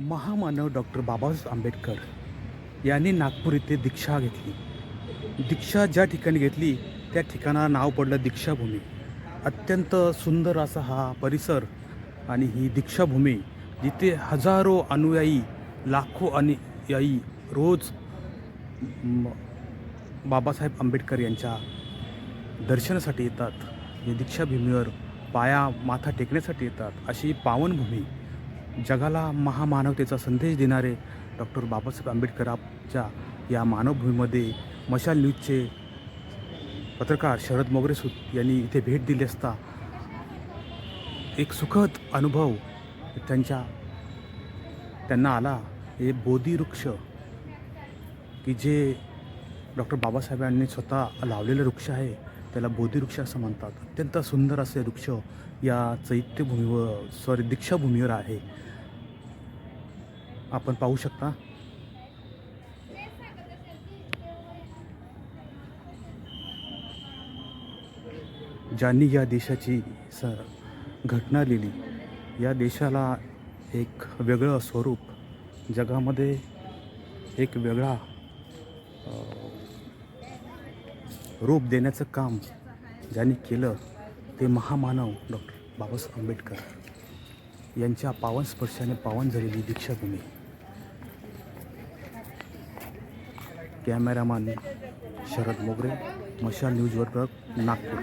महामानव डॉक्टर बाबासाहेब आंबेडकर यांनी नागपूर येथे दीक्षा घेतली. दीक्षा ज्या ठिकाणी घेतली त्या ठिकाणाला नाव पडलं दीक्षाभूमी. अत्यंत सुंदर असा हा परिसर आणि ही दीक्षाभूमी जिथे हजारो अनुयायी लाखो अनुयायी रोज बाबासाहेब आंबेडकर यांच्या दर्शनासाठी येतात. या दीक्षाभूमीवर पाया माथा टेकण्यासाठी येतात. अशी पावनभूमी जगाला महामानवतेचा संदेश देणारे डॉक्टर बाबासाहेब आंबेडकरांच्या या मानवभूमीमध्ये मशाल न्यूजचे पत्रकार शरद मोगरेसूत यांनी इथे भेट दिली असता एक सुखद अनुभव त्यांच्या त्यांना आला. हे बोधीवृक्ष की जे डॉक्टर बाबासाहेबांनी स्वतः लावलेलं वृक्ष आहे त्याला बोधिवृक्ष असं म्हणतात. अत्यंत सुंदर असे वृक्ष या चैत्यभूमीवर सॉरी दीक्षाभूमीवर आहे. आपण पाहू शकता. ज्यांनी या देशाची स घटना लिहिली या देशाला एक वेगळं स्वरूप जगामध्ये एक वेगळा रूप देण्याचं काम ज्यांनी केलं ते महामानव डॉक्टर बाबासाहेब आंबेडकर यांच्या पावन स्पर्शाने पावन झालेली दीक्षाभूमी. कॅमेरामॅन शरद मोगरे मशाल न्यूज वर्ग नागपूर.